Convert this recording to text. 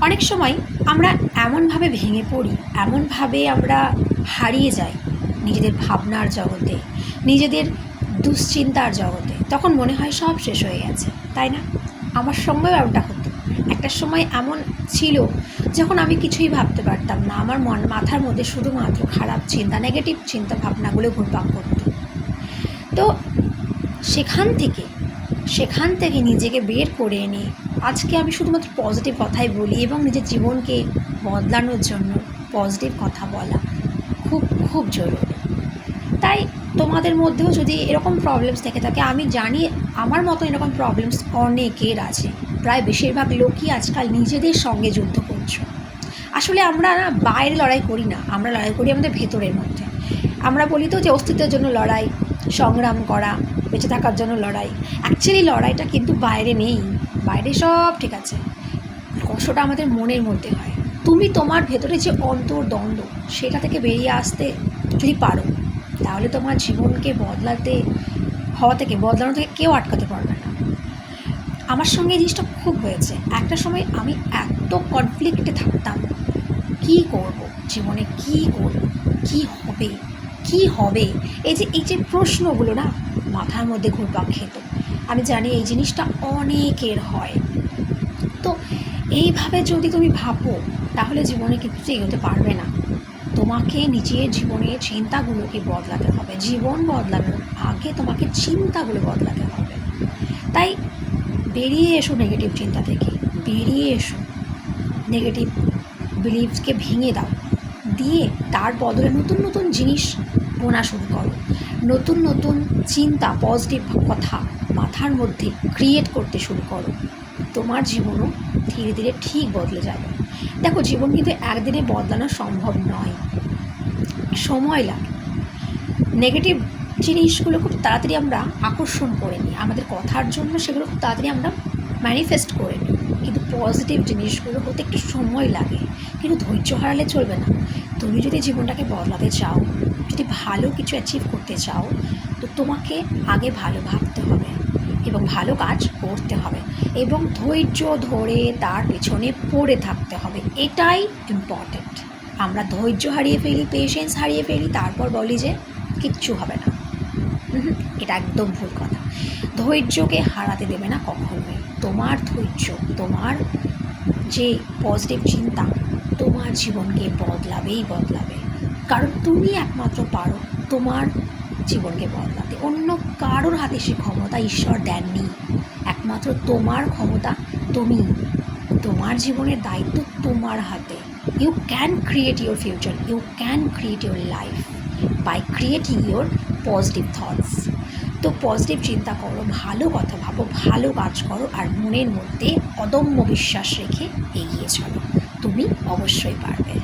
অনেক সময় আমরা এমনভাবে ভেঙে পড়ি, এমনভাবে আমরা হারিয়ে যাই নিজেদের ভাবনার জগতে, নিজেদের দুশ্চিন্তার জগতে। তখন মনে হয় সব শেষ হয়ে গেছে, তাই না? আমার সঙ্গেও এমনটা হতো। একটা সময় এমন ছিল যখন আমি কিছুই ভাবতে পারতাম না। আমার মন, মাথার মধ্যে শুধুমাত্র খারাপ চিন্তা নেগেটিভ চিন্তা ভাবনাগুলো ঘুরপাক করতো। তো সেখান থেকে সেখান থেকে নিজেকে বের করে এনে আজকে আমি শুধুমাত্র পজিটিভ কথাই বলি এবং নিজের জীবনকে বদলানোর জন্য পজিটিভ কথা বলা খুব খুব জরুরি। তাই তোমাদের মধ্যেও যদি এরকম প্রবলেমস থেকে থাকে, আমি জানি আমার মতো এরকম প্রবলেমস অনেকের আছে। প্রায় বেশিরভাগ লোকই আজকাল নিজেদের সঙ্গে যুদ্ধ করছ আসলে আমরা না বাইরে লড়াই করি না, আমরা লড়াই করি আমাদের ভেতরের মধ্যে। আমরা বলি তো যে অস্তিত্বের জন্য লড়াই, সংগ্রাম করা, বেঁচে থাকার জন্য লড়াই। অ্যাকচুয়ালি লড়াইটা কিন্তু বাইরে নেই, বাইরে সব ঠিক আছে। কষ্টটা আমাদের মনের মধ্যে হয়। তুমি তোমার ভেতরে যে অন্তর্দ্বন্দ্ব, সেটা থেকে বেরিয়ে আসতে যদি পারো, তাহলে তোমার জীবনকে বদলাতে, হওয়া থেকে, বদলানো থেকে কেউ আটকাতে পারবে না। আমার সঙ্গে এই জিনিসটা খুব হয়েছে। একটা সময় আমি এত কনফ্লিক্টে থাকতাম কি করব? জীবনে কি করব কি হবে? কি হবে? এই যে এই যে প্রশ্নগুলো না মাথার মধ্যে ঘুরপাক খেত। আমি জানি এই জিনিসটা অনেকের হয়। তো এইভাবে যদি তুমি ভাবো, তাহলে জীবনে কিন্তু এগোতে পারবে না। তোমাকে নিজের জীবনের চিন্তাগুলোকে বদলাতে হবে। জীবন বদলানোর আগে তোমাকে চিন্তাগুলো বদলাতে হবে। তাই বেরিয়ে এসো নেগেটিভ চিন্তা থেকে। বেরিয়ে এসো। নেগেটিভ বিলিভসকে ভেঙে দাও। দিয়ে তার বদলে নতুন নতুন জিনিস বোনা শুরু করো। নতুন নতুন চিন্তা পজিটিভ কথা মাথার মধ্যে ক্রিয়েট করতে শুরু করো। তোমার জীবনও ধীরে ধীরে ঠিক বদলে যাবে। দেখো, জীবন কিন্তু একদিনে বদলানো সম্ভব নয়। সময় লাগে। নেগেটিভ জিনিসগুলো খুব তাড়াতাড়ি আমরা আকর্ষণ করে নিই। আমাদের কথার জন্য সেগুলো খুব তাড়াতাড়ি আমরা ম্যানিফেস্ট করে কিন্তু পজিটিভ জিনিসগুলো হতে একটু সময় লাগে। কিন্তু ধৈর্য হারালে চলবে না। তুমি যদি জীবনটাকে বদলাতে চাও, যদি ভালো কিছু অ্যাচিভ করতে চাও, তো তোমাকে আগে ভালো ভাবতে হবে এবং ভালো কাজ করতে হবে এবং ধৈর্য ধরে তার পেছনে পড়ে থাকতে হবে। এটাই ইম্পর্ট্যান্ট আমরা ধৈর্য হারিয়ে ফেলি পেশেন্স হারিয়ে ফেলি, তারপর বলি যে কিচ্ছু হবে না। এটা একদম ভুল কথা। ধৈর্যকে হারাতে দেবে না কখনোই। তোমার ধৈর্য, তোমার যে পজিটিভ চিন্তা, তোমার জীবনকে বদলাবেই বদলাবে। কারণ তুমি একমাত্র পারো তোমার জীবনকে বদলাতে। অন্য কারোর হাতে সে ক্ষমতা ঈশ্বর দেননি। একমাত্র তোমার ক্ষমতা তুমি। তোমার জীবনের দায়িত্ব তোমার হাতে। You can create your future you can create your life by creating your positive thoughts তো পজিটিভ চিন্তা করো, ভালো কথা ভাবো, ভালো কাজ করো আর মনের মধ্যে অদম্য বিশ্বাস রেখে এগিয়ে চলো। তুমি অবশ্যই পারবে।